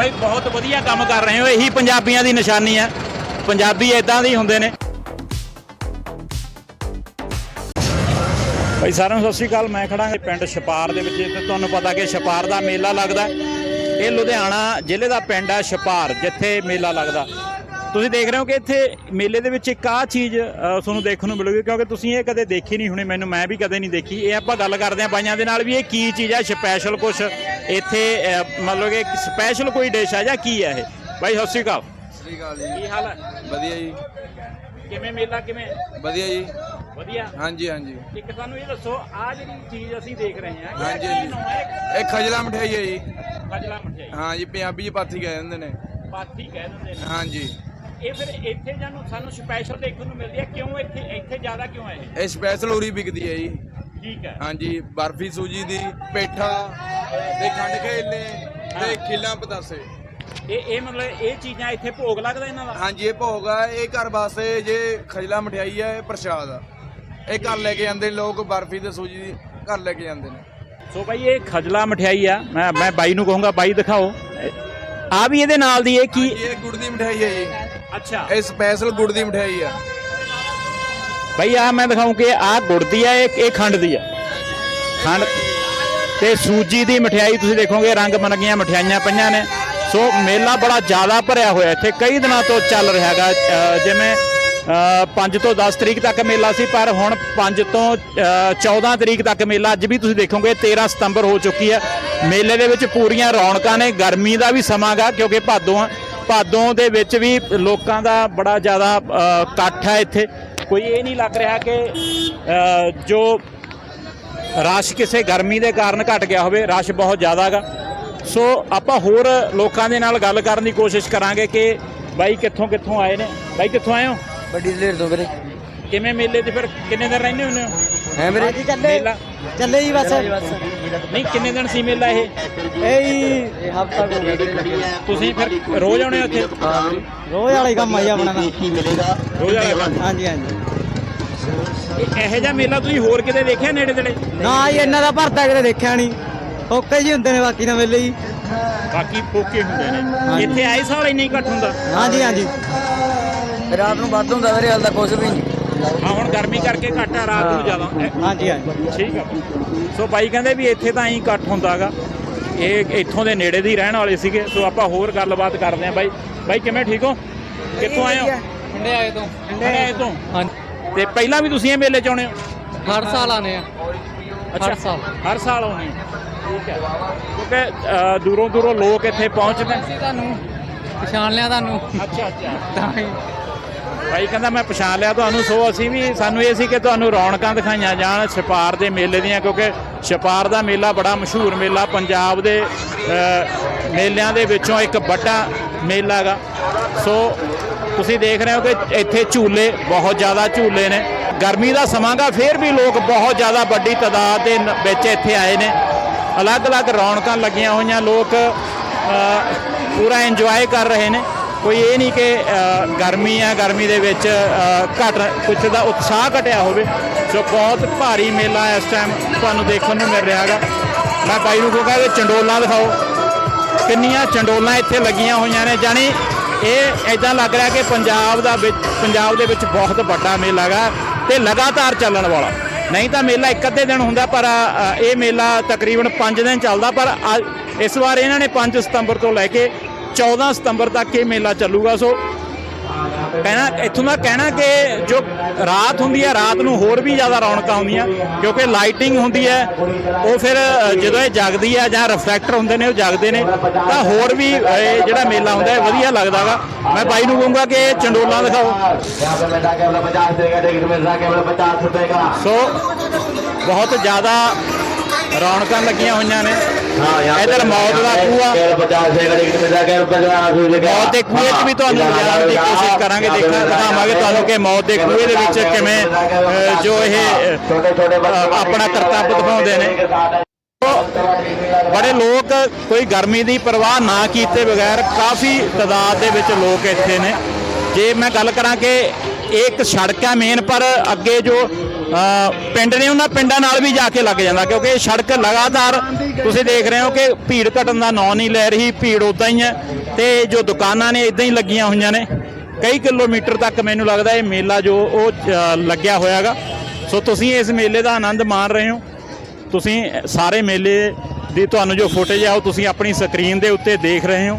ਭਾਈ ਬਹੁਤ ਵਧੀਆ ਕੰਮ ਕਰ ਰਹੇ ਹੋ। ਇਹੀ ਪੰਜਾਬੀਆਂ ਦੀ ਨਿਸ਼ਾਨੀ ਹੈ। ਪੰਜਾਬੀ ਇਦਾਂ ਦੇ ਹੀ ਹੁੰਦੇ ਨੇ। ਭਾਈ ਸਾਰਿਆਂ ਨੂੰ ਸਤਿ ਸ਼੍ਰੀ ਅਕਾਲ। ਮੈਂ ਖੜਾ ਹਾਂ ਪਿੰਡ ਛਪਾਰ ਦੇ ਵਿੱਚ ਤੇ ਤੁਹਾਨੂੰ ਪਤਾ ਕਿ ਛਪਾਰ ਦਾ ਮੇਲਾ ਲੱਗਦਾ। ਇਹ ਲੁਧਿਆਣਾ ਜ਼ਿਲ੍ਹੇ ਦਾ ਪਿੰਡ ਹੈ ਛਪਾਰ, ਜਿੱਥੇ ਮੇਲਾ ਲੱਗਦਾ। ਤੁਸੀਂ ਦੇਖ ਰਹੇ ਹੋ ਕਿ ਇੱਥੇ ਮੇਲੇ ਦੇ ਵਿੱਚ ਇੱਕ ਆਹ ਚੀਜ਼ ਤੁਹਾਨੂੰ ਦੇਖਣ ਨੂੰ ਮਿਲੂਗੀ ਕਿਉਂਕਿ ਤੁਸੀਂ ਇਹ ਕਦੇ ਦੇਖੀ ਨਹੀਂ ਹੋਣੀ ਮੈਨੂੰ ਮੈਂ ਵੀ ਕਦੇ ਨਹੀਂ ਦੇਖੀ। ਇਹ ਆਪਾਂ ਗੱਲ ਕਰਦੇ ਹਾਂ ਬਾਈਆਂ ਦੇ ਨਾਲ ਵੀ ਇਹ ਕੀ ਚੀਜ਼ ਹੈ ਸਪੈਸ਼ਲ ਕੁਝ ਇੱਥੇ ਮਤਲਬ ਕਿ ਸਪੈਸ਼ਲ ਕੋਈ ਡਿਸ਼ ਹੈ ਜਾਂ ਕੀ ਹੈ ਇਹ? ਬਾਈ ਸਤਿ ਸ਼੍ਰੀ ਅਕਾਲ। ਸ੍ਰੀ ਅਕਾਲ ਜੀ। ਕੀ ਹਾਲ ਹੈ ਵਧੀਆ ਜੀ। ਕਿਵੇਂ ਮੇਲਾ ਕਿਵੇਂ? ਵਧੀਆ ਜੀ। ਵਧੀਆ? ਹਾਂਜੀ ਹਾਂਜੀ। ਇੱਕ ਸਾਨੂੰ ਇਹ ਦੱਸੋ ਆ ਜਿਹੜੀ ਚੀਜ਼ ਅਸੀਂ ਦੇਖ ਰਹੇ ਹਾਂ ਇਹ ਹਾਂਜੀ, ਖਜਲਾ ਮਠਿਆਈ ਹੈ ਜੀ। ਖਜਲਾ ਮਠਿਆਈ। ਹਾਂ ਜੀ ਪੰਜਾਬੀ ਚ ਪਾਥੀ ਕਹਿ ਦਿੰਦੇ ਨੇ। ਪਾਥੀ ਕਹਿ ਦਿੰਦੇ ਨੇ। ਹਾਂਜੀ। ਇਹ ਫਿਰ ਇੱਥੇ ਜਾਨੂੰ ਸਾਨੂੰ ਸਪੈਸ਼ਲ ਦੇਖਣ ਨੂੰ ਮਿਲਦੀ ਹੈ ਕਿਉਂ ਇੱਥੇ ਇੱਥੇ ਜ਼ਿਆਦਾ ਕਿਉਂ ਹੈ ਇਹ? ਸਪੈਸ਼ਲ ਉਰੀ ਵਿਕਦੀ ਹੈ ਜੀ। ਠੀਕ ਹੈ। ਹਾਂਜੀ ਬਰਫੀ ਸੂਜੀ ਦੀ ਪੇਠਾ ਤੇ ਖੰਡ ਖੇਲੇ ਤੇ ਖਿੱਲਾਂ ਪਤਾਸੇ। ਇਹ ਇਹ ਮਤਲਬ ਇਹ ਚੀਜ਼ਾਂ ਇੱਥੇ ਭੋਗ ਲੱਗਦਾ ਇਹਨਾਂ ਦਾ? ਹਾਂਜੀ ਇਹ ਭੋਗ ਆ। ਇਹ ਘਰ ਵਾਸਤੇ ਜੇ ਖਜਲਾ ਮਠਿਆਈ ਹੈ ਇਹ ਪ੍ਰਸ਼ਾਦ ਆ। ਇਹ ਘਰ ਲੈ ਕੇ ਜਾਂਦੇ ਲੋਕ ਬਰਫੀ ਤੇ ਸੂਜੀ ਦੀ ਘਰ ਲੈ ਕੇ ਜਾਂਦੇ ਨੇ। ਸੋ ਭਾਈ ਇਹ ਖਜਲਾ ਮਠਿਆਈ ਆ। ਮੈਂ ਮੈਂ ਬਾਈ ਨੂੰ ਕਹੂੰਗਾ ਬਾਈ ਦਿਖਾਓ। ਆ ਵੀ ਇਹਦੇ ਨਾਲ ਦੀ ਇਹ ਕੀ ਇਹ ਗੁੜ ਦੀ ਮਠਿਆਈ ਹੈ ਜੀ। ਅੱਛਾ। ਇਹ ਸਪੈਸ਼ਲ ਗੁੜ ਦੀ ਮਠਿਆਈ ਆ। ਭਾਈ ਆ ਮੈਂ ਦਿਖਾਉਂ ਕਿ ਆ ਗੁੜ ਦੀ ਆ ਇਹ ਇਹ ਖੰਡ ਦੀ ਆ। ਖੰਡ ਤੇ ਸੂਜੀ ਦੀ ਮਠਿਆਈ ਤੁਸੀਂ ਦੇਖੋਗੇ ਰੰਗ ਮਨਗੀਆਂ ਮਠਿਆਈਆਂ ਪਈਆਂ ਨੇ। ਸੋ ਮੇਲਾ ਬੜਾ ਜ਼ਿਆਦਾ ਭਰਿਆ ਹੋਇਆ ਇੱਥੇ। ਕਈ ਦਿਨਾਂ ਤੋਂ ਚੱਲ ਰਿਹਾ ਹੈਗਾ। ਜਿਵੇਂ 5 ਤੋਂ 10 ਤਰੀਕ ਤੱਕ ਮੇਲਾ ਸੀ ਪਰ ਹੁਣ 5 ਤੋਂ ਅ, 14 ਤਰੀਕ ਤੱਕ ਮੇਲਾ ਅੱਜ ਵੀ ਤੁਸੀਂ ਦੇਖੋਗੇ 13 ਸਤੰਬਰ ਹੋ ਚੁੱਕੀ ਹੈ। ਮੇਲੇ ਦੇ ਵਿੱਚ ਪੂਰੀਆਂ ਰੌਣਕਾਂ ਨੇ ਗਰਮੀ ਦਾ ਵੀ ਸਮਾਂ ਗਾ ਕਿਉਂਕਿ ਭਾਦੋਂ ਆ। ਭਾਦੋਂ ਦੇ ਵਿੱਚ ਵੀ ਲੋਕਾਂ ਦਾ ਬੜਾ ਜ਼ਿਆਦਾ ਇਕੱਠ ਹੈ ਇੱਥੇ। ਕੋਈ ਇਹ ਨਹੀਂ ਲੱਗ ਰਿਹਾ ਕਿ ਜੋ ਰਸ਼ ਕਿਸੇ ਗਰਮੀ ਦੇ ਕਾਰਨ ਘਟ ਗਿਆ ਹੋਵੇ, ਰਸ਼ ਬਹੁਤ ਜ਼ਿਆਦਾ ਹੈਗਾ। ਸੋ ਆਪਾਂ ਹੋਰ ਲੋਕਾਂ ਦੇ ਨਾਲ ਗੱਲ ਕਰਨ ਦੀ ਕੋਸ਼ਿਸ਼ ਕਰਾਂਗੇ ਕਿ ਬਾਈ ਕਿੱਥੋਂ ਕਿੱਥੋਂ ਆਏ ਨੇ। ਬਾਈ ਕਿੱਥੋਂ ਆਏ ਹੋ? ਵੱਡੀ ਲੇਟ ਤੋਂ ਵੀਰੇ। ਕਿਵੇਂ ਮੇਲੇ 'ਚ ਫਿਰ ਕਿੰਨੇ ਦਿਨ ਰਹਿੰਦੇ ਹੁੰਦੇ ਹੋ? ਹੈ ਵੀਰੇ? ਮੇਲਾ? ਚੱਲੇ ਜੀ ਬਸ। ਨਹੀਂ ਕਿੰਨੇ ਦਿਨ ਸੀ ਮੇਲਾ ਇਹ? ਇਹ ਹਫਤਾ ਕੋ ਤੁਸੀਂ ਫਿਰ ਰੋਜ਼ ਆਉਣੇ ਹੋ ਇੱਥੇ ਰੋਜ਼ ਵਾਲਾ ਕੰਮ ਆਈ ਆਪਣਾ ਤਾਂ। ਰੋਜ਼ ਕੰਮ? ਹਾਂਜੀ ਹਾਂਜੀ। ਇਹ ਇਹੋ ਜਿਹਾ ਮੇਲਾ ਤੁਸੀਂ ਹੋਰ ਕਿਤੇ ਦੇਖਿਆ ਨੇੜੇ ਤੇੜੇ? ਨਾ ਜੀ ਇਹਨਾਂ ਦਾ ਭਰਤਾ ਕਿਤੇ ਦੇਖਿਆ ਨਹੀਂ। ਓਕੇ ਜੀ ਹੁੰਦੇ ਨੇ ਬਾਕੀ ਤਾਂ ਮੇਲੇ ਜੀ। ਬਾਕੀ ਫੋਕੇ ਹੁੰਦੇ ਨੇ। ਇੱਥੇ ਆਏ ਸਾਲ ਇੰਨਾ ਹੀ ਘੱਟ ਹੁੰਦਾ? ਹਾਂਜੀ ਹਾਂਜੀ। ਰਾਤ ਨੂੰ ਵੱਧ ਹੁੰਦਾ ਵੀਰੇ ਹਾਲ ਤਾਂ ਕੁਝ ਵੀ ਨਹੀਂ। ਹਾਂ ਹੁਣ ਗਰਮੀ ਕਰਕੇ ਘੱਟ ਆ ਰਾਤ ਨੂੰ ਜ਼ਿਆਦਾ। ਹਾਂਜੀ ਹਾਂਜੀ। ਠੀਕ ਆ। ਸੋ ਬਾਈ ਕਹਿੰਦੇ ਵੀ ਇੱਥੇ ਤਾਂ ਐਂ ਇਕੱਠ ਹੁੰਦਾਗਾ। ਇਹ ਇੱਥੋਂ ਦੇ ਨੇੜੇ ਦੇ ਹੀ ਰਹਿਣ ਵਾਲੇ ਸੀਗੇ ਸੋ ਆਪਾਂ ਹੋਰ ਗੱਲਬਾਤ ਕਰਦੇ ਆਂ ਬਾਈ ਬਾਈ ਕਿਵੇਂ ਠੀਕ ਹੋ? ਕਿੱਥੋਂ ਆਏ ਹੋ? ਠੰਡੇ ਆਏ ਤੋਂ। ਹੰਡਿਆਏ ਤੋਂ? ਹਾਂਜੀ ਤੇ ਪਹਿਲਾਂ ਵੀ ਤੁਸੀਂ ਇਹ ਮੇਲੇ ਚ ਆਉਣੇ ਹੋ? ਹਰ ਸਾਲ ਆਨੇ ਆ। ਅੱਛਾ ਸਾਲ। ਹਰ ਸਾਲ ਆਉਣੇ ਠੀਕ ਹੈ। ਕਿਉਂਕਿ ਦੂਰੋਂ ਦੂਰੋਂ ਲੋਕ ਇੱਥੇ ਪਹੁੰਚਦੇ ਨੇ। ਤੁਹਾਨੂੰ ਪਛਾਣ ਲਿਆ ਤੁਹਾਨੂੰ। ਅੱਛਾ ਅੱਛਾ। ਤਾਂ ਹੀ। ਭਾਈ ਕਹਿੰਦਾ ਮੈਂ ਪਛਾਣ ਲਿਆ ਤੁਹਾਨੂੰ, ਸੋ ਅਸੀਂ ਵੀ, ਸਾਨੂੰ ਇਹ ਸੀ ਕਿ ਤੁਹਾਨੂੰ ਰੌਣਕਾਂ ਦਿਖਾਈਆਂ ਜਾਣ ਛਪਾਰ ਦੇ ਮੇਲੇ ਦੀਆਂ, ਕਿਉਂਕਿ ਛਪਾਰ ਦਾ ਮੇਲਾ ਬੜਾ ਮਸ਼ਹੂਰ ਮੇਲਾ ਪੰਜਾਬ ਦੇ ਮੇਲਿਆਂ ਦੇ ਵਿੱਚੋਂ ਇੱਕ ਵੱਡਾ ਮੇਲਾ ਹੈਗਾ। ਸੋ ਤੁਸੀਂ ਦੇਖ ਰਹੇ ਹੋ ਕਿ ਇੱਥੇ ਝੂਲੇ ਬਹੁਤ ਜ਼ਿਆਦਾ ਝੂਲੇ ਨੇ। ਗਰਮੀ ਦਾ ਸਮਾਂ ਗਾ, ਫਿਰ ਵੀ ਲੋਕ ਬਹੁਤ ਜ਼ਿਆਦਾ ਵੱਡੀ ਤਾਦਾਦ ਦੇ ਵਿੱਚ ਇੱਥੇ ਆਏ ਨੇ। ਅਲੱਗ-ਅਲੱਗ ਰੌਣਕਾਂ ਲੱਗੀਆਂ ਹੋਈਆਂ, ਲੋਕ ਪੂਰਾ ਇੰਜੋਏ ਕਰ ਰਹੇ ਨੇ। ਕੋਈ ਇਹ ਨਹੀਂ ਕਿ ਗਰਮੀ ਆ ਗਰਮੀ ਦੇ ਵਿੱਚ ਅ, ਘਟ ਕੁਛ ਦਾ ਉਤਸ਼ਾਹ ਘਟਿਆ ਹੋਵੇ ਸੋ ਬਹੁਤ ਭਾਰੀ ਮੇਲਾ ਇਸ ਟਾਈਮ ਤੁਹਾਨੂੰ ਦੇਖਣ ਨੂੰ ਮਿਲ ਰਿਹਾ ਹੈਗਾ। ਮੈਂ ਬਾਈ ਨੂੰ ਕਹੂੰਗਾ ਕਿ ਚੰਡੋਲਾਂ ਦਿਖਾਓ। ਕਿੰਨੀਆਂ ਚੰਡੋਲਾਂ ਇੱਥੇ ਲੱਗੀਆਂ ਹੋਈਆਂ ਨੇ ਜਾਣੀ ਇਹ ਐਦਾਂ ਲੱਗ ਰਿਹਾ ਕਿ ਪੰਜਾਬ ਦਾ ਵਿੱਚ ਪੰਜਾਬ ਦੇ ਵਿੱਚ ਬਹੁਤ ਵੱਡਾ ਮੇਲਾ ਹੈਗਾ ਤੇ ਲਗਾਤਾਰ ਚੱਲਣ ਵਾਲਾ। ਨਹੀਂ ਤਾਂ ਮੇਲਾ ਇੱਕ ਅੱਧੇ ਦਿਨ ਹੁੰਦਾ ਪਰ ਇਹ ਮੇਲਾ ਤਕਰੀਬਨ 5 ਦਿਨ ਚੱਲਦਾ ਪਰ ਅੱਜ- ਇਸ ਵਾਰ ਇਹਨਾਂ ਨੇ 5 ਸਤੰਬਰ ਤੋਂ ਲੈ ਕੇ 14 ਸਤੰਬਰ ਤੱਕ ਇਹ ਮੇਲਾ ਚੱਲੂਗਾ, ਸੋ ਕਹਿਣਾ, ਇੱਥੋਂ ਦਾ ਕਹਿਣਾ ਕਿ ਜੋ ਰਾਤ ਹੁੰਦੀ ਹੈ, ਰਾਤ ਨੂੰ ਹੋਰ ਵੀ ਜ਼ਿਆਦਾ ਰੌਣਕਾਂ ਹੁੰਦੀਆਂ, ਕਿਉਂਕਿ ਲਾਈਟਿੰਗ ਹੁੰਦੀ ਹੈ, ਉਹ ਫਿਰ ਜਦੋਂ ਇਹ ਜਗਦੀ ਹੈ ਜਾਂ ਰਿਫਲੈਕਟਰ ਹੁੰਦੇ ਨੇ, ਉਹ ਜਗਦੇ ਨੇ, ਤਾਂ ਹੋਰ ਵੀ ਇਹ ਜਿਹੜਾ ਮੇਲਾ ਹੁੰਦਾ ਹੈ, ਵਧੀਆ ਲੱਗਦਾ ਵਾ ਮੈਂ ਬਾਈ ਨੂੰ ਕਹੂੰਗਾ ਕਿ ਚੰਡੋਲਾ ਦਿਖਾਓ। ਸੋ, ਬਹੁਤ ਜ਼ਿਆਦਾ ਰੌਣਕਾਂ ਲੱਗੀਆਂ ਹੋਈਆਂ ਨੇ। ਇਧਰ ਮੌਤ ਦਾ ਕੂਆ। ਮੌਤ ਦੇ ਕੂਏ 'ਚ ਵੀ ਤੁਹਾਨੂੰ ਲਿਜਾਣ ਦੀ ਕੋਸ਼ਿਸ਼ ਕਰਾਂਗੇ ਦੇਖਣਾ ਦਿਖਾਵਾਂਗੇ ਤੁਹਾਨੂੰ ਕਿ ਮੌਤ ਦੇ ਕੂਏ ਦੇ ਵਿੱਚ ਕਿਵੇਂ ਜੋ ਇਹ ਆਪਣਾ ਕਰਤੱਵ ਦਿਖਾਉਂਦੇ ਨੇ। ਬੜੇ ਲੋਕ ਕੋਈ ਗਰਮੀ ਦੀ ਪਰਵਾਹ ਨਾ ਕੀਤੇ ਬਗੈਰ ਕਾਫੀ ਤਦਾਦ ਦੇ ਵਿੱਚ ਲੋਕ ਇੱਥੇ ਨੇ। ਜੇ ਮੈਂ ਗੱਲ ਕਰਾਂ ਕਿ ਇਹ ਇੱਕ ਸੜਕ ਹੈ ਮੇਨ ਪਰ ਅੱਗੇ ਜੋ ਪਿੰਡ ਨੇ ਉਹਨਾਂ ਪਿੰਡਾਂ ਨਾਲ ਵੀ ਜਾ ਕੇ ਲੱਗ ਜਾਂਦਾ ਕਿਉਂਕਿ ਇਹ ਸੜਕ ਲਗਾਤਾਰ ਤੁਸੀਂ ਦੇਖ ਰਹੇ ਹੋ ਕਿ ਭੀੜ ਘਟਣ ਦਾ ਨਾਂ ਨਹੀਂ ਲੈ ਰਹੀ ਭੀੜ ਉਦਾਂ ਹੀ ਹੈ ਤੇ ਜੋ ਦੁਕਾਨਾਂ ਨੇ ਇਦਾਂ ਹੀ ਲੱਗੀਆਂ ਹੋਈਆਂ ਨੇ। ਕਈ ਕਿਲੋਮੀਟਰ ਤੱਕ ਮੈਨੂੰ ਲੱਗਦਾ ਇਹ ਮੇਲਾ ਜੋ ਉਹ ਅ, ਲੱਗਿਆ ਹੋਇਆਗਾ ਸੋ ਤੁਸੀਂ ਇਸ ਮੇਲੇ ਦਾ ਆਨੰਦ ਮਾਣ ਰਹੇ ਹੋ। ਤੁਸੀਂ ਸਾਰੇ ਮੇਲੇ ਦੀ ਤੁਹਾਨੂੰ ਜੋ ਫੁਟੇਜ ਆ ਉਹ ਤੁਸੀਂ ਆਪਣੀ ਸਕਰੀਨ ਦੇ ਉੱਤੇ ਦੇਖ ਰਹੇ ਹੋ।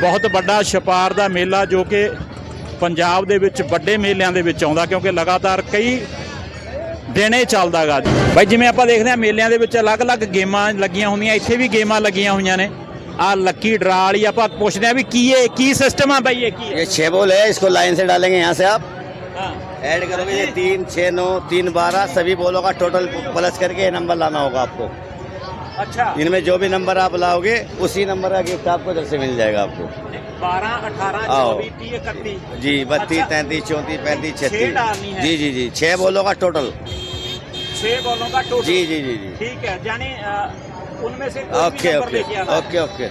ਬਹੁਤ ਵੱਡਾ ਛਪਾਰ ਦਾ ਮੇਲਾ ਜੋ ਕਿ ਪੰਜਾਬ ਦੇ ਵਿੱਚ ਵੱਡੇ ਮੇਲਿਆਂ ਦੇ ਵਿੱਚ ਆਉਂਦਾ ਕਿਉਂਕਿ ਲਗਾਤਾਰ ਕਈ ਦਿਨੇ ਚੱਲਦਾਗਾ ਬਾਈ ਜਿਵੇਂ ਆਪਾਂ ਦੇਖਦੇ ਹਾਂ ਮੇਲਿਆਂ ਦੇ ਵਿੱਚ ਅਲੱਗ-ਅਲੱਗ ਗੇਮਾਂ ਲੱਗੀਆਂ ਹੁੰਦੀਆਂ ਇੱਥੇ ਵੀ ਗੇਮਾਂ ਲੱਗੀਆਂ ਹੋਈਆਂ ਨੇ ਆ ਲੱਕੀ ਡਰਾ ਵਾਲੀ ਆਪਾਂ ਪੁੱਛਦੇ ਹਾਂ ਵੀ ਕੀ ਇਹ ਕੀ ਸਿਸਟਮ ਆ ਬਾਈ ਇਹ ਕੀ ਹੈ ये छह बॉल है इसको लाइन से डालेंगे यहाँ से आप ਹਾਂ ऐड करोगे ये तीन छः नौ तीन बारह सभी बॉलों का टोटल प्लस करके ये नंबर लाना होगा आपको अच्छा। इनमें जो भी नंबर आप लाओगे उसी नंबर का गिफ्ट आपको इधर से मिल जाएगा आपको। बारह अठारह इकतीस। जी बत्तीस तैतीस तैंतीस चौंतीस पैंतीस छत्तीस। जी जी जी छह बोलो का टोटल छह बोलो का टोटल जी जी जी जी। ठीक है यानी उनमें से ओके ओके ओके ओके।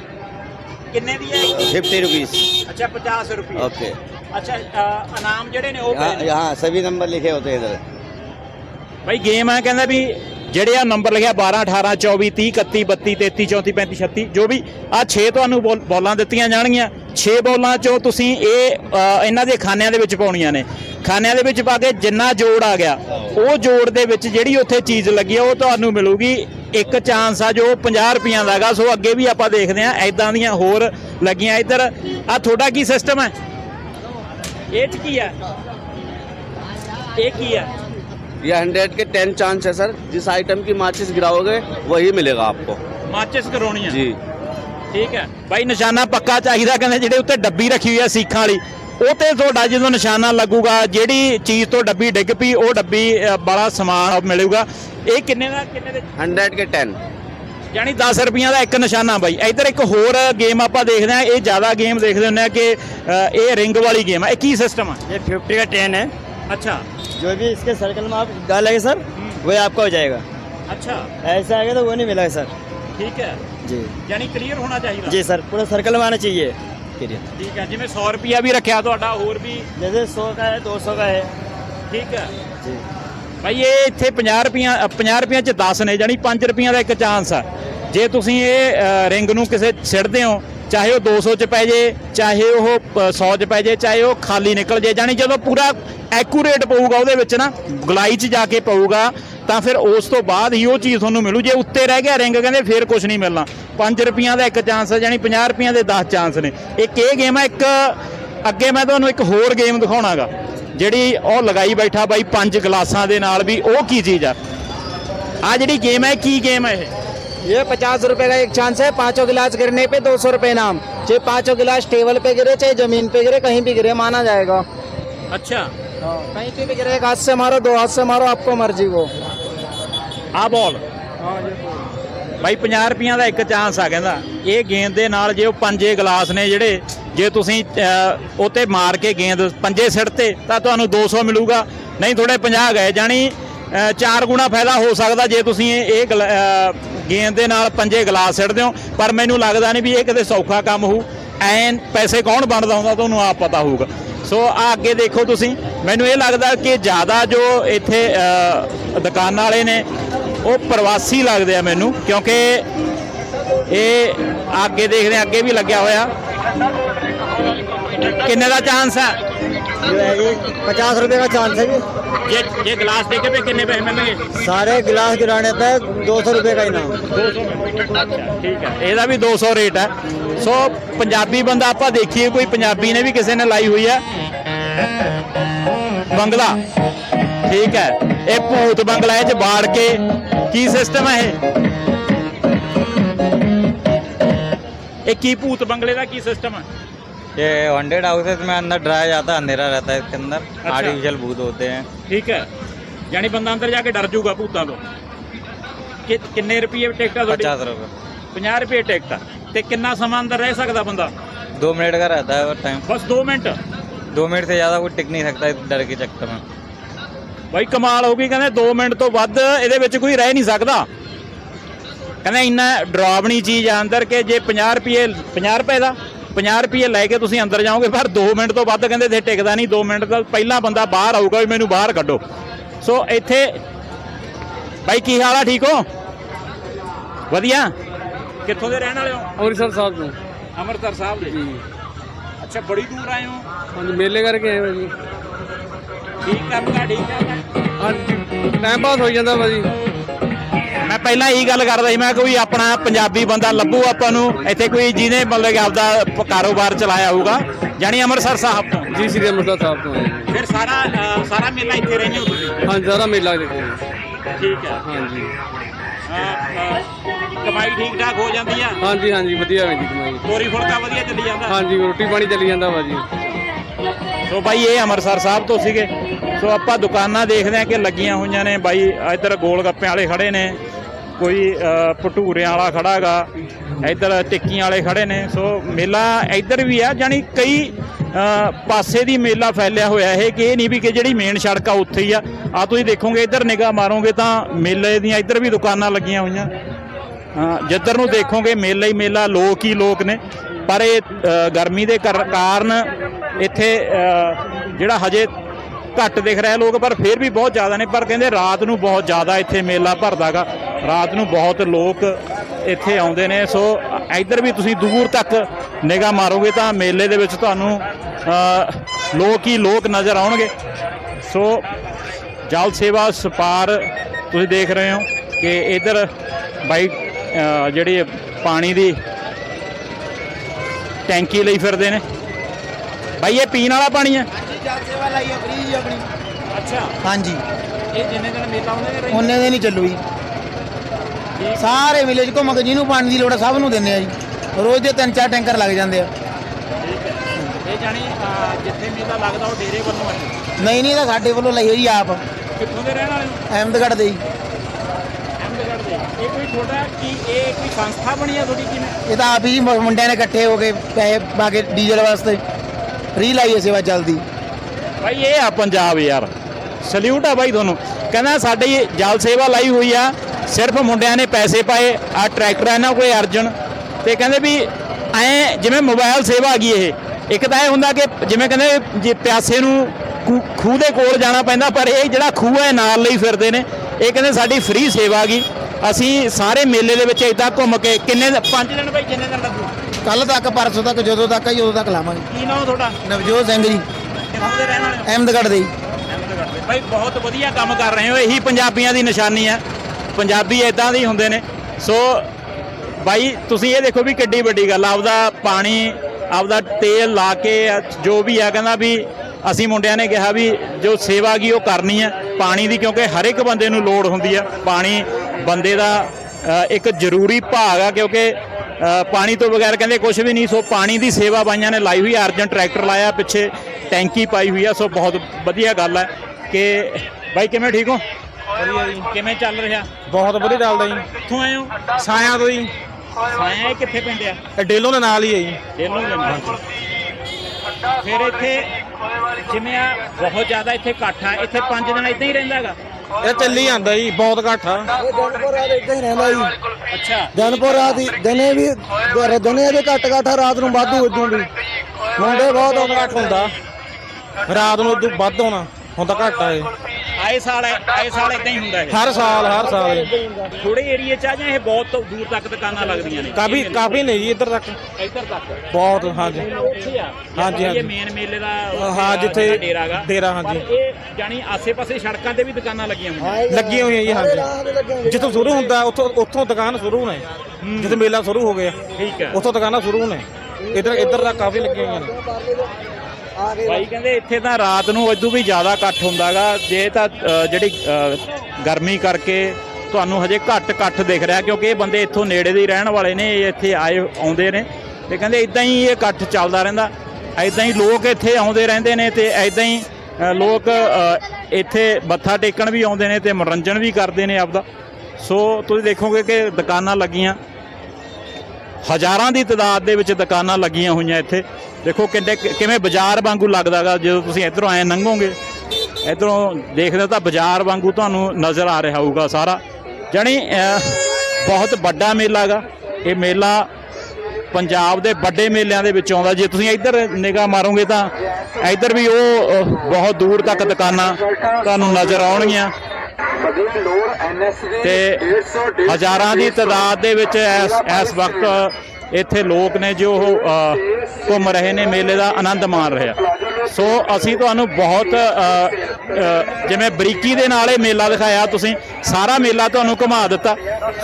कितने दिए फिफ्टी रुपीज़ अच्छा पचास रुपये ओके। अच्छा इनाम जड़े ने यहाँ सभी नंबर लिखे होते हैं इधर। भाई गेम है कहना भी ਜਿਹੜੇ ਆ ਨੰਬਰ ਲਿਖਿਆ 12 18 24 30 31 32 33 34 35 36 ਜੋ ਵੀ ਆ 6 ਤੁਹਾਨੂੰ ਬੋਲ- ਬੋਲਾਂ ਦਿੱਤੀਆਂ ਜਾਣਗੀਆਂ। 6 ਬੋਲਾਂ ਚੋਂ ਤੁਸੀਂ ਇਹ ਇਹਨਾਂ ਦੇ ਖਾਨਿਆਂ ਦੇ ਵਿੱਚ ਪਾਉਣੀਆਂ ਨੇ। ਖਾਨਿਆਂ ਦੇ ਵਿੱਚ ਪਾ ਕੇ ਜਿੰਨਾ ਜੋੜ ਆ ਗਿਆ, ਉਹ ਜੋੜ ਦੇ ਵਿੱਚ ਜਿਹੜੀ ਉੱਥੇ ਚੀਜ਼ ਲੱਗੀ ਆ, ਉਹ ਤੁਹਾਨੂੰ ਮਿਲੂਗੀ। ਇੱਕ ਚਾਂਸ ਆ ਜੋ 50 ਰੁਪਈਆਂ ਦਾ ਹੈਗਾ, ਸੋ ਅੱਗੇ ਵੀ ਆਪਾਂ ਦੇਖਦੇ ਆ ਐਦਾਂ ਦੀਆਂ ਹੋਰ ਲੱਗੀਆਂ ਇੱਧਰ। ਆ ਤੁਹਾਡਾ ਕੀ ਸਿਸਟਮ ਹੈ? ਇਹ 'ਚ ਕੀ ਹੈ? ਇਹ ਕੀ ਹੈ? ये हंड्रेड के टेन चांस है सर जिस आइटम की माचिस गिराओगे वही मिलेगा आपको ਮਾਚਿਸ ਕਰਾਉਣੀ ਆ जी ਠੀਕ ਹੈ ਬਾਈ ਨਿਸ਼ਾਨਾ ਪੱਕਾ ਚਾਹੀਦਾ ਕਹਿੰਦੇ ਜਿਹੜੇ ਉੱਤੇ ਡੱਬੀ ਰੱਖੀ ਹੋਈ ਆ ਸੀਖਾਂ ਵਾਲੀ ਉਹ ਤੇ ਤੁਹਾਡਾ ਜਦੋਂ ਨਿਸ਼ਾਨਾ ਲੱਗੂਗਾ ਜਿਹੜੀ ਚੀਜ਼ ਤੋਂ ਡੱਬੀ ਡਿੱਗ ਪਈ ਉਹ ਡੱਬੀ ਅ, ਵਾਲਾ ਸਮਾਨ ਮਿਲੂਗਾ ਇਹ ਕਿੰਨੇ ਦਾ ਕਿੰਨੇ ਦੇ हंड्रेड के टेन ਯਾਨੀ 10 ਰੁਪਈਆਂ ਦਾ ਇੱਕ ਨਿਸ਼ਾਨਾ ਬਾਈ ਇੱਧਰ ਇੱਕ ਹੋਰ ਗੇਮ ਆਪਾਂ ਦੇਖਦੇ ਆ ਇਹ ਜ਼ਿਆਦਾ ਗੇਮ ਦੇਖਦੇ ਹੁੰਦੇ ਆ ਕਿ ਅ, ਇਹ ਰਿੰਗ ਵਾਲੀ ਗੇਮ ਆ ਇਹ ਕੀ ਸਿਸਟਮ ਆ ये फिफ्टी का टेन है ਅੱਛਾ जो भी इसके सर्कल में आप डालेंगे सर वही आपका हो जाएगा ਅੱਛਾ ऐसा आएगा तो वो नहीं मिलेगा सर ਠੀਕ ਹੈ जी ਯਾਨੀ ਕਲੀਅਰ ਹੋਣਾ ਚਾਹੀਦਾ जी सर पूरा सर्कल में आना चाहिए क्लियर ਠੀਕ ਹੈ ਜਿਵੇਂ 100 ਰੁਪਿਆ ਵੀ ਰੱਖਿਆ ਤੁਹਾਡਾ ਹੋਰ ਵੀ जैसे सौ का है दो सौ का है ਠੀਕ ਹੈ जी ਭਾਈ ਇਹ ਇੱਥੇ 50 ਰੁਪਈਆ 50 ਰੁਪਈਆਂ ਚ 10 ਨੇ ਜਾਨੀ 5 ਰੁਪਈਆਂ ਦਾ ਇੱਕ ਚਾਂਸ ਆ ਜੇ ਤੁਸੀਂ ਇਹ ਅ, ਰਿੰਗ ਨੂੰ ਕਿਸੇ ਸਿੱਟਦੇ ਹੋ ਚਾਹੇ ਉਹ 200 ਚ ਪੈ ਜੇ ਚਾਹੇ ਉਹ ਅ, 100 ਚ ਪੈ ਜੇ ਚਾਹੇ ਉਹ ਖਾਲੀ ਨਿਕਲ ਜੇ ਜਾਨੀ ਜਦੋਂ ਪੂਰਾ ਐਕੂਰੇਟ ਪਊਗਾ ਉਹਦੇ ਵਿੱਚ ਨਾ ਗਲਾਈ ਚ ਜਾ ਕੇ ਪਊਗਾ ਤਾਂ ਫਿਰ ਉਸ ਤੋਂ ਬਾਅਦ ਹੀ ਉਹ ਚੀਜ਼ ਤੁਹਾਨੂੰ ਮਿਲੂ। ਜੇ ਉੱਤੇ ਰਹਿ ਗਿਆ ਰਿੰਗ ਕਹਿੰਦੇ ਫਿਰ ਕੁਝ ਨਹੀਂ ਮਿਲਣਾ। 5 ਰੁਪਈਆ ਦਾ ਇੱਕ ਚਾਂਸ ਹੈ ਜਾਨੀ 50 ਰੁਪਈਆਂ ਦੇ 10 ਚਾਂਸ ਨੇ। ਇੱਕ ਇਹ ਗੇਮ ਹੈ ਇੱਕ ਅੱਗੇ ਮੈਂ ਤੁਹਾਨੂੰ ਇੱਕ ਹੋਰ ਗੇਮ ਦਿਖਾਉਣਾਗਾ ਜਿਹੜੀ ਉਹ ਲਗਾਈ ਬੈਠਾ ਬਾਈ ਪੰਜ ਗਲਾਸਾਂ ਦੇ ਨਾਲ ਵੀ ਉਹ ਕੀ ਚੀਜ਼ ਆ? ਆ ਜਿਹੜੀ ਗੇਮ ਹੈ ਕੀ ਗੇਮ ਹੈ ਇਹ? ये पचास रुपए का एक चांस है पांचों गिलास गिरने पे दो सौ रुपए इनाम चाहे पांचों गिलास टेबल पे गिरे चाहे जमीन पे गिरे कहीं भी गिरे माना जाएगा ਅੱਛਾ कहीं पे भी गिरे एक हाथ से मारो दो हाथ से मारो आपको मर्जी वो ਆ ਬਾਲ ਬਾਈ 50 ਰੁਪਈਆਂ ਦਾ ਇੱਕ ਚਾਂਸ ਆ ਕਹਿੰਦਾ ਇਹ ਗੇਂਦ ਦੇ ਨਾਲ ਜੇ ਉਹ ਪੰਜੇ ਗਲਾਸ ਨੇ ਜਿਹੜੇ ਜੇ ਤੁਸੀਂ ਅਹ, ਉਹ ਤੇ ਮਾਰ ਕੇ ਗੇਂਦ ਪੰਜੇ ਸਿੱਟ ਤੇ ਤਾਂ ਤੁਹਾਨੂੰ 200 ਮਿਲੂਗਾ ਨਹੀਂ ਥੋੜੇ 50 ਗਏ ਜਾਣੀ ਅਹ, ਚਾਰ ਗੁਣਾ ਫਾਇਦਾ ਹੋ ਸਕਦਾ ਜੇ ਤੁਸੀਂ ਇਹ ਇਹ ਗਲਾ- ਅਹ, ਗੇਂਦ ਦੇ ਨਾਲ ਪੰਜੇ ਗਲਾਸ ਸਿੱਟਦੇ ਹੋ ਪਰ ਮੈਨੂੰ ਲੱਗਦਾ ਨਹੀਂ ਵੀ ਇਹ ਕਿਤੇ ਸੌਖਾ ਕੰਮ ਹੋਊ। ਐਨ ਪੈਸੇ ਕੌਣ ਬਣਦਾ ਹੁੰਦਾ ਤੁਹਾਨੂੰ ਆਪ ਪਤਾ ਹੋਊਗਾ। ਸੋ ਆ ਅੱਗੇ ਦੇਖੋ ਤੁਸੀਂ ਮੈਨੂੰ ਇਹ ਲੱਗਦਾ ਕਿ ਜ਼ਿਆਦਾ ਜੋ ਇੱਥੇ ਅਹ, ਦੁਕਾਨਾਂ ਵਾਲੇ ਨੇ ਉਹ ਪ੍ਰਵਾਸੀ ਲੱਗਦੇ ਆ ਮੈਨੂੰ ਕਿਉਂਕਿ ਇਹ ਅੱਗੇ ਦੇਖਦੇ ਆ ਅੱਗੇ ਵੀ ਲੱਗਿਆ ਹੋਇਆ। ਕਿੰਨੇ ਦਾ ਚਾਂਸ ਹੈ जो है ये पचास रुपए का चांस है जी ਜੇ ਜੇ ਗਲਾਸ ਦੇ ਕੇ ਵੀ ਕਿੰਨੇ ਪੈਸੇ ਮਿਲਣਗੇ सारे गिलास गिराने पे दो सौ रुपए का इनाम 200 ਅੱਛਾ ਠੀਕ ਹੈ ਇਹਦਾ ਵੀ 200 ਰੇਟ ਹੈ ਸੋ ਪੰਜਾਬੀ ਬੰਦਾ ਆਪਾਂ ਦੇਖੀਏ ਕੋਈ ਪੰਜਾਬੀ ਨੇ ਵੀ ਕਿਸੇ ਨੇ ਲਾਈ ਹੋਈ ਹੈ ਬੰਗਲਾ ਠੀਕ ਹੈ ਇਹ ਭੂਤ ਬੰਗਲਾ ਇਹ ਚ ਬਾੜ ਕੇ ਕੀ ਸਿਸਟਮ ਹੈ ਇਹ ਇਹ ਕੀ ਭੂਤ ਬੰਗਲੇ ਦਾ ਕੀ ਸਿਸਟਮ ਹੈ ये हंड्रेड हाउसेज में अंदर ड्राया जाता है अंधेरा रहता है इसके अंदर अच्छा। आर्टिफिशियल भूत होते हैं ਠੀਕ ਹੈ ਯਾਨੀ ਬੰਦਾ ਅੰਦਰ ਜਾ ਕੇ ਡਰ ਜਾਊਗਾ ਭੂਤਾਂ ਤੋਂ ਕਿ ਕਿੰਨੇ ਰੁਪਏ ਟਿਕਟ ਆ ਤੁਹਾਡੀ पचास रुपये 50 ਰੁਪਏ ਟਿਕਟ ਆ ਤੇ ਕਿੰਨਾ ਸਮਾਂ ਅੰਦਰ ਰਹਿ ਸਕਦਾ ਬੰਦਾ दो मिनट का रहता है टाइम ਬਸ 2 ਮਿੰਟ दो मिनट से ज़्यादा कोई टिक नहीं सकता इस डर के चक्कर में ਬਾਈ ਕਮਾਲ ਹੋ ਗਈ ਕਹਿੰਦੇ 2 ਮਿੰਟ ਤੋਂ ਵੱਧ ਇਹਦੇ ਵਿੱਚ ਕੋਈ ਰਹਿ ਨਹੀਂ ਸਕਦਾ ਕਹਿੰਦੇ ਇੰਨਾ ਡਰਾਵਣੀ ਚੀਜ਼ ਆ ਅੰਦਰ ਕਿ ਜੇ 50 ਰੁਪਏ 50 ਰੁਪਏ ਦਾ 50 ਰੁਪਏ ਲੈ ਕੇ ਤੁਸੀਂ ਅੰਦਰ ਜਾਓਗੇ ਪਰ 2 ਮਿੰਟ ਤੋਂ ਵੱਧ ਕਹਿੰਦੇ ਇੱਥੇ ਟਿਕਦਾ ਨਹੀਂ 2 ਮਿੰਟ ਤੋਂ ਪਹਿਲਾਂ ਬੰਦਾ ਬਾਹਰ ਆਊਗਾ ਵੀ ਮੈਨੂੰ ਬਾਹਰ ਕੱਢੋ। ਸੋ ਇੱਥੇ ਬਾਈ ਕੀ ਹਾਲ ਆ ਠੀਕ ਹੋ? ਵਧੀਆ? ਕਿੱਥੋਂ ਦੇ ਰਹਿਣ ਵਾਲੇ ਹੋ? ਅੰਮ੍ਰਿਤਸਰ ਸਾਹਿਬ ਤੋਂ। ਅੰਮ੍ਰਿਤਸਰ ਸਾਹਿਬ ਦੇ? ਜੀ। ਅੱਛਾ ਬੜੀ ਦੂਰ ਆਏ ਹੋ? ਹਾਂਜੀ ਮੇਲੇ ਕਰਕੇ ਆਏ ਹਾਂ ਜੀ। ਠੀਕ ਕਰਦਾ ਠੀਕ ਹਾਂਜੀ ਟਾਈਮ ਪਾਸ ਹੋ ਜਾਂਦਾ ਵਾ ਜੀ ਮੈਂ ਪਹਿਲਾਂ ਇਹੀ ਗੱਲ ਕਰਦਾ ਸੀ ਮੈਂ ਕੋਈ ਆਪਣਾ ਪੰਜਾਬੀ ਬੰਦਾ ਲੱਭੂ ਆਪਾਂ ਨੂੰ ਇੱਥੇ ਕੋਈ ਜਿਹਨੇ ਮਤਲਬ ਕਿ ਆਪਦਾ ਕਾਰੋਬਾਰ ਚਲਾਇਆ ਹੋਊਗਾ ਜਾਣੀ ਅੰਮ੍ਰਿਤਸਰ ਸਾਹਿਬ ਤੋਂ। ਜੀ ਸ੍ਰੀ ਅੰਮ੍ਰਿਤਸਰ ਸਾਹਿਬ ਤੋਂ ਜੀ। ਫਿਰ ਸਾਰਾ ਅ, ਸਾਰਾ ਮੇਲਾ ਇੱਥੇ ਰਹਿੰਦੇ ਹੋ ਤੁਸੀਂ? ਹਾਂਜੀ ਸਾਰਾ ਮੇਲਾ ਦੇਖੋ। ਠੀਕ ਹੈ। ਹਾਂਜੀ। ਕਮਾਈ ਠੀਕ ਠਾਕ ਹੋ ਜਾਂਦੀ ਆ? ਹਾਂਜੀ ਹਾਂਜੀ ਵਧੀਆ ਹੈ ਜੀ ਕਮਾਈ। ਤੋਰੀ ਫੁਲਕਾ ਵਧੀਆ ਚੱਲੀ ਜਾਂਦਾ? ਹਾਂਜੀ ਰੋਟੀ ਪਾਣੀ ਚੱਲੀ ਜਾਂਦਾ ਵਾ ਜੀ। ਸੋ ਬਾਈ ਇਹ ਅੰਮ੍ਰਿਤਸਰ ਸਾਹਿਬ ਤੋਂ ਸੀਗੇ। ਸੋ ਆਪਾਂ ਦੁਕਾਨਾਂ ਦੇਖਦੇ ਆ ਕਿ ਲੱਗੀਆਂ ਹੋਈਆਂ ਨੇ। ਬਾਈ ਇੱਧਰ ਗੋਲ ਗੱਪਿਆਂ ਵਾਲੇ ਖੜੇ ਨੇ। ਕੋਈ ਭਟੂਰਿਆਂ ਵਾਲਾ ਖੜਾਗਾ ਇੱਧਰ ਟਿੱਕੀਆਂ ਵਾਲੇ ਖੜੇ ਨੇ, ਸੋ ਮੇਲਾ ਇੱਧਰ ਵੀ ਆ, ਜਾਣੀ ਕਈ ਪਾਸੇ ਦੀ ਮੇਲਾ ਫੈਲਿਆ ਹੋਇਆ, ਇਹ ਕਿ ਇਹ ਨਹੀਂ ਵੀ ਕਿ ਜਿਹੜੀ ਮੇਨ ਸੜਕ ਆ ਉੱਥੇ ਹੀ ਆ। ਆ ਤੁਸੀਂ ਦੇਖੋਗੇ, ਇੱਧਰ ਨਿਗਾਹ ਮਾਰੋਗੇ ਤਾਂ ਮੇਲੇ ਦੀਆਂ ਇੱਧਰ ਵੀ ਦੁਕਾਨਾਂ ਲੱਗੀਆਂ ਹੋਈਆਂ। ਜਿੱਧਰ ਨੂੰ ਦੇਖੋਗੇ, ਮੇਲਾ ਹੀ ਮੇਲਾ, ਲੋਕ ਹੀ ਲੋਕ ਨੇ। ਪਰ ਇਹ ਗਰਮੀ ਦੇ ਕਰ- ਕਾਰਨ ਇੱਥੇ ਜਿਹੜਾ ਹਜੇ ਘੱਟ ਦਿਖ ਰਿਹਾ ਲੋਕ, ਪਰ ਫਿਰ ਵੀ ਬਹੁਤ ਜ਼ਿਆਦਾ ਨੇ। ਪਰ ਕਹਿੰਦੇ ਰਾਤ ਨੂੰ ਬਹੁਤ ਜ਼ਿਆਦਾ ਇੱਥੇ ਮੇਲਾ ਭਰਦਾਗਾ। ਰਾਤ ਨੂੰ ਬਹੁਤ ਲੋਕ ਇੱਥੇ ਆਉਂਦੇ ਨੇ। ਸੋ, ਇੱਧਰ ਵੀ ਤੁਸੀਂ ਦੂਰ ਤੱਕ ਨਿਗਾਹ ਮਾਰੋਗੇ ਤਾਂ ਮੇਲੇ ਦੇ ਵਿੱਚ ਤੁਹਾਨੂੰ ਲੋਕ ਹੀ ਲੋਕ ਨਜ਼ਰ ਆਉਣਗੇ। ਸੋ, ਜਲ ਸੇਵਾ ਸਪਾਰ ਤੁਸੀਂ ਦੇਖ ਰਹੇ ਹੋ ਕਿ ਇਧਰ ਬਾਈ ਜਿਹੜੀ ਪਾਣੀ ਦੀ ਟੈਂਕੀ ਲਈ ਫਿਰਦੇ ਨੇ। ਬਾਈ, ਇਹ ਪੀਣ ਵਾਲਾ ਪਾਣੀ ਹੈ? ਸੇਵਾ ਲਾਈ ਹੈ ਫ੍ਰੀ ਜੀ ਆਪਣੀ। ਅੱਛਾ। ਹਾਂਜੀ। ਇਹ ਜਿੰਨੇ ਦਿਨ ਮੇਲਾ ਹੁੰਦੇ ਨੇ ਉਹਨੇ ਦੇ ਨਹੀਂ ਚੱਲੂ ਜੀ। ਸਾਰੇ ਮਿਲੇ ਚ ਘੁੰਮ ਕੇ ਜਿਹਨੂੰ ਪਾਣੀ ਦੀ ਲੋੜ ਆ ਸਭ ਨੂੰ ਦਿੰਦੇ ਆ ਜੀ। ਰੋਜ਼ ਦੇ ਤਿੰਨ ਚਾਰ ਟੈਂਕਰ ਲੱਗ ਜਾਂਦੇ ਆ। ਇਹ ਜਾਣੀ ਅਹ, ਜਿੱਥੇ ਮੇਲਾ ਲੱਗਦਾ ਉਹ ਡੇਰੇ ਵੱਲੋਂ ਹੈ ਨਹੀਂ ਨਹੀਂ ਇਹ ਤਾਂ ਸਾਡੇ ਵੱਲੋਂ ਲਈ ਹੋਈ ਆਪ। ਕਿੱਥੋਂ ਦੇ ਰਹਿਣ ਵਾਲੇ ਹੋ? ਅਹਿਮਦਗੜ੍ਹ ਦੇ ਜੀ। ਅਹਿਮਦਗੜ੍ਹ ਦੇ। ਇਹ ਕੋਈ ਤੁਹਾਡਾ ਕੀ ਇਹ ਕੋਈ ਸੰਸਥਾ ਬਣੀ ਆ ਤੁਹਾਡੀ ਕਿਵੇਂ? ਇਹ ਤਾਂ ਆਪ ਹੀ ਜੀ ਮੁੰਡਿਆਂ ਨੇ ਇਕੱਠੇ ਹੋ ਕੇ ਪੈਸੇ ਪਾ ਕੇ ਡੀਜ਼ਲ ਵਾਸਤੇ ਫ੍ਰੀ ਲਾਈ ਹੈ ਸੇਵਾ ਚੱਲਦੀ। ਭਾਈ ਇਹ ਆ ਪੰਜਾਬ ਯਾਰ। ਸਲੂਟ ਆ ਬਾਈ ਤੁਹਾਨੂੰ। ਕਹਿੰਦਾ ਸਾਡੀ ਜਲ ਸੇਵਾ ਲਾਈ ਹੋਈ ਆ। ਸਿਰਫ ਮੁੰਡਿਆਂ ਨੇ ਪੈਸੇ ਪਾਏ। ਆ ਟਰੈਕਟਰ ਆ ਇਹਨਾਂ ਕੋਲੇ ਅਰਜਨ। ਤੇ ਕਹਿੰਦੇ ਵੀ ਐ ਜਿਵੇਂ ਮੋਬਾਈਲ ਸੇਵਾ ਆ ਗਈ ਇਹ। ਇੱਕ ਤਾਂ ਇਹ ਹੁੰਦਾ ਕਿ ਜਿਵੇਂ ਕਹਿੰਦੇ ਜੇ ਪਿਆਸੇ ਨੂੰ ਖੂਹ ਦੇ ਕੋਲ ਜਾਣਾ ਪੈਂਦਾ ਪਰ ਇਹ ਜਿਹੜਾ ਖੂਹ ਹੈ ਨਾਲ ਲਈ ਫਿਰਦੇ ਨੇ। ਇਹ ਕਹਿੰਦੇ ਸਾਡੀ ਫ੍ਰੀ ਸੇਵਾ ਆ ਗਈ। ਅਸੀਂ ਸਾਰੇ ਮੇਲੇ ਦੇ ਵਿੱਚ ਇਦਾਂ ਘੁੰਮ ਕੇ ਕਿੰਨੇ ਪੰਜ ਦਿਨ ਭਾਈ ਕਿੰਨੇ ਦਿਨ ਲੱਗੂ? ਕੱਲ ਤੱਕ ਪਰਸੋਂ ਤੱਕ ਜਦੋਂ ਤੱਕ ਆਈ ਉਦੋਂ ਤੱਕ ਲਾਵਾਂਗੇ। ਕੀ ਨਾਮ ਤੁਹਾਡਾ? ਨਵਜੋਤ ਸਿੰਘ ਜੀ। ਕਿੱਥੋਂ ਦੇ ਰਹਿਣ ਵਾਲੇ ਹੋ? ਅਹਿਮਦਗੜ੍ਹ ਦੇ। ਜੀ ਭਾਈ ਬਹੁਤ ਵਧੀਆ ਕੰਮ ਕਰ ਰਹੇ ਹੋ ਇਹੀ ਪੰਜਾਬੀਆਂ ਦੀ ਨਿਸ਼ਾਨੀ ਹੈ ਪੰਜਾਬੀ ਇਦਾਂ ਦੇ ਹੀ ਹੁੰਦੇ ਨੇ। ਸੋ ਬਾਈ ਤੁਸੀਂ ਇਹ ਦੇਖੋ ਵੀ ਕਿੱਡੀ ਵੱਡੀ ਗੱਲ ਆ, ਆਪਦਾ ਪਾਣੀ ਆਪਦਾ ਤੇਲ ਲਾ ਕੇ ਜੋ ਵੀ ਆ ਕਹਿੰਦਾ ਵੀ ਅਸੀਂ ਮੁੰਡਿਆਂ ਨੇ ਕਿਹਾ ਵੀ ਜੋ ਸੇਵਾ ਕੀ ਉਹ ਕਰਨੀ ਹੈ ਪਾਣੀ ਦੀ ਕਿਉਂਕਿ ਹਰ ਇੱਕ ਬੰਦੇ ਨੂੰ ਲੋੜ ਹੁੰਦੀ ਹੈ ਪਾਣੀ ਬੰਦੇ ਦਾ ਅ, ਇੱਕ ਜ਼ਰੂਰੀ ਭਾਗ ਆ ਕਿਉਂਕਿ ਪਾਣੀ ਤੋਂ ਬਗੈਰ ਕਹਿੰਦੇ ਕੁਝ ਵੀ ਨਹੀਂ ਸੋ ਪਾਣੀ ਦੀ ਸੇਵਾ ਬਾਈਆਂ ਨੇ ਲਾਈ ਹੋਈ ਆ, ਅਰਜਨ ਟਰੈਕਟਰ ਲਾਇਆ ਪਿੱਛੇ ਟੈਂਕੀ ਪਾਈ ਹੋਈ ਆ ਸੋ ਬਹੁਤ ਵਧੀਆ ਗੱਲ ਹੈ ਕਿ ਬਾਈ ਕਿਵੇਂ ਠੀਕ ਹੋ? ਵਧੀਆ ਜੀ। ਕਿਵੇਂ ਚੱਲ ਰਿਹਾ? ਬਹੁਤ ਵਧੀਆ ਚੱਲਦਾ ਜੀ। ਕਿੱਥੋਂ ਆਏ ਹੋ? ਸਾਇਆਂ ਤੋਂ ਜੀ। ਸਾਇਆ ਇਹ ਕਿੱਥੇ ਪਿੰਡ ਆ? ਇਹ ਡੇਲੋਂ ਦੇ ਨਾਲ ਹੀ ਹੈ ਜੀ। ਡੇਲੋਂ ਦੇ ਨਾਲ। ਫਿਰ ਇੱਥੇ ਜਿਵੇਂ ਆ ਬਹੁਤ ਜ਼ਿਆਦਾ ਇੱਥੇ ਇਕੱਠ ਆ ਇੱਥੇ 5 ਦਿਨ ਇਦਾਂ ਹੀ ਰਹਿੰਦਾ ਹੈਗਾ। ਇਹ ਚੱਲੀ ਜਾਂਦਾ ਜੀ ਬਹੁਤ ਘੱਟ ਆ। ਦਿਨਪੁਰ ਰਾਤ ਇਦਾਂ ਹੀ ਰਹਿੰਦਾ ਜੀ। ਅੱਛਾ। ਦਿਨਪੁਰ ਰਾਤ ਹੀ ਦਿਨੇ ਵੀ ਦਿਨੇ ਦੇ ਘੱਟ ਘੱਟ ਆ, ਰਾਤ ਨੂੰ ਵਾਧੂ ਉਦੋਂ ਵੀ। ਮੁੰਡੇ ਬਹੁਤ ਬਹੁਤ ਘੱਟ ਹੁੰਦਾ ਰਾਤ ਨੂੰ ਉਦੋਂ ਵੱਧ ਹੋਣਾ ਹੁਣ ਤਾਂ ਘੱਟ ਆ ਇਹ। ਆਏ ਸਾਲ ਆਏ ਸਾਲ ਇਦਾਂ ਹੀ ਹੁੰਦਾ ਇਹ। ਹਰ ਸਾਲ ਹਰ ਸਾਲ। ਥੋੜੇ ਏਰੀਏ 'ਚ ਆ ਜਾਂ ਇਹ ਬਹੁਤ ਦੂਰ ਤੱਕ ਦੁਕਾਨਾਂ ਲੱਗਦੀਆਂ ਨੇ? ਕਾਫੀ ਕਾਫੀ ਨੇ ਜੀ ਇੱਧਰ ਤੱਕ। ਇੱਧਰ ਤੱਕ? ਬਹੁਤ ਹਾਂਜੀ। ਉੱਥੇ ਆ। ਹਾਂਜੀ, ਇਹ। ਮੇਨ ਮੇਲੇ ਦਾ ਹਾਂ, ਜਿੱਥੇ ਡੇਰਾ ਗਾ। ਡੇਰਾ, ਹਾਂਜੀ। ਪਰ ਇਹ ਜਾਨੀ ਆਸੇ-ਪਾਸੇ ਸੜਕਾਂ ਤੇ ਵੀ ਦੁਕਾਨਾਂ ਲੱਗੀਆਂ ਹੋਈਆਂ ਲੱਗੀਆਂ ਹੋਈਆਂ ਜੀ ਹਾਂਜੀ। ਜਿੱਥੋਂ ਸ਼ੁਰੂ ਹੁੰਦਾ ਉੱਥੋਂ ਉੱਥੋਂ ਦੁਕਾਨ ਸ਼ੁਰੂ ਨੇ ਜਿੱਥੇ ਮੇਲਾ ਸ਼ੁਰੂ ਹੋ ਗਿਆ। ਠੀਕ ਹੈ। ਉੱਥੋਂ ਦੁਕਾਨਾਂ ਸ਼ੁਰੂ ਨੇ ਇੱਧਰ ਇੱਧਰ ਤਾਂ ਕਾਫੀ ਲੱਗੀਆਂ ਹੋਈਆਂ ਨੇ। ਭਾਈ ਕਹਿੰਦੇ ਇੱਥੇ ਤਾਂ ਰਾਤ ਨੂੰ ਇਦੋਂ ਵੀ ਜ਼ਿਆਦਾ ਇਕੱਠ ਹੁੰਦਾਗਾ। ਜੇ ਤਾਂ ਅ, ਜਿਹੜੀ ਅ, ਗਰਮੀ ਕਰਕੇ ਤੁਹਾਨੂੰ ਹਜੇ ਘੱਟ ਇਕੱਠ ਦਿਖ ਰਿਹਾ ਕਿਉਂਕਿ ਇਹ ਬੰਦੇ ਇੱਥੋਂ ਨੇੜੇ ਦੇ ਹੀ ਰਹਿਣ ਵਾਲੇ ਨੇ ਇਹ ਇੱਥੇ ਆਏ ਆਉਂਦੇ ਨੇ। ਤੇ ਕਹਿੰਦੇ ਇਦਾਂ ਹੀ ਇਹ ਇਕੱਠ ਚੱਲਦਾ ਰਹਿੰਦਾ। ਇਦਾਂ ਹੀ ਲੋਕ ਇੱਥੇ ਆਉਂਦੇ ਰਹਿੰਦੇ ਨੇ ਤੇ ਇਦਾਂ ਹੀ ਅ, ਲੋਕ ਅ, ਇੱਥੇ ਮੱਥਾ ਟੇਕਣ ਵੀ ਆਉਂਦੇ ਨੇ ਤੇ ਮਨੋਰੰਜਨ ਵੀ ਕਰਦੇ ਨੇ ਆਪਦਾ। ਸੋ ਤੁਸੀਂ ਦੇਖੋਗੇ ਕਿ ਦੁਕਾਨਾਂ ਲੱਗੀਆਂ। ਹਜ਼ਾਰਾਂ ਦੀ ਤਾਦਾਦ ਦੇ ਵਿੱਚ ਦੁਕਾਨਾਂ ਲੱਗੀਆਂ ਹੋਈਆਂ ਇੱਥੇ। ਦੇਖੋ ਕਿੰਨੇ ਕਿਵੇਂ ਬਾਜ਼ਾਰ ਵਾਂਗੂ ਲੱਗਦਾਗਾ ਜਦੋਂ ਤੁਸੀਂ ਇਧਰੋਂ ਆਏ ਲੰਘੋਗੇ ਇਧਰੋਂ ਦੇਖਦੇ ਤਾਂ ਬਾਜ਼ਾਰ ਵਾਂਗੂ ਤੁਹਾਨੂੰ ਨਜ਼ਰ ਆ ਰਿਹਾ ਹੋਊਗਾ ਸਾਰਾ। ਜਾਣੀ ਅਹ, ਬਹੁਤ ਵੱਡਾ ਮੇਲਾ ਗਾ ਇਹ ਮੇਲਾ ਪੰਜਾਬ ਦੇ ਵੱਡੇ ਮੇਲਿਆਂ ਦੇ ਵਿੱਚ ਆਉਂਦਾ। ਜੇ ਤੁਸੀਂ ਇੱਧਰ ਨਿਗਾਹ ਮਾਰੋਗੇ ਤਾਂ ਇੱਧਰ ਵੀ ਉਹ ਬਹੁਤ ਦੂਰ ਤੱਕ ਦੁਕਾਨਾਂ ਤੁਹਾਨੂੰ ਨਜ਼ਰ ਆਉਣਗੀਆਂ। ਤੇ ਹਜ਼ਾਰਾਂ ਦੀ ਤਾਦਾਦ ਦੇ ਵਿੱਚ ਇਸ ਵਕਤ ਇੱਥੇ ਲੋਕ ਨੇ ਜੋ ਉਹ, ਘੁੰਮ ਰਹੇ ਨੇ ਮੇਲੇ ਦਾ ਆਨੰਦ ਮਾਣ ਰਹੇ ਆ। ਸੋ ਅਸੀਂ ਤੁਹਾਨੂੰ ਬਹੁਤ ਜਿਵੇਂ ਬਰੀਕੀ ਦੇ ਨਾਲ ਇਹ ਮੇਲਾ ਦਿਖਾਇਆ ਤੁਸੀਂ ਸਾਰਾ ਮੇਲਾ ਤੁਹਾਨੂੰ ਘੁਮਾ ਦਿੱਤਾ।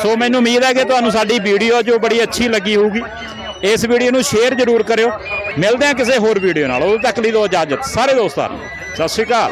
ਸੋ ਮੈਨੂੰ ਉਮੀਦ ਹੈ ਕਿ ਤੁਹਾਨੂੰ ਸਾਡੀ ਵੀਡੀਓ ਜੋ ਬੜੀ ਅੱਛੀ ਲੱਗੀ ਹੋਊਗੀ ਇਸ ਵੀਡੀਓ ਨੂੰ ਸ਼ੇਅਰ ਜ਼ਰੂਰ ਕਰਿਓ। ਮਿਲਦੇ ਹਾਂ ਕਿਸੇ ਹੋਰ ਵੀਡੀਓ ਨਾਲ। ਉਦੋਂ ਤੱਕ ਲਈ ਦਿਓ ਇਜਾਜ਼ਤ। ਸਾਰੇ ਦੋਸਤਾਂ ਨੂੰ। ਸਤਿ ਸ਼੍ਰੀ ਅਕਾਲ।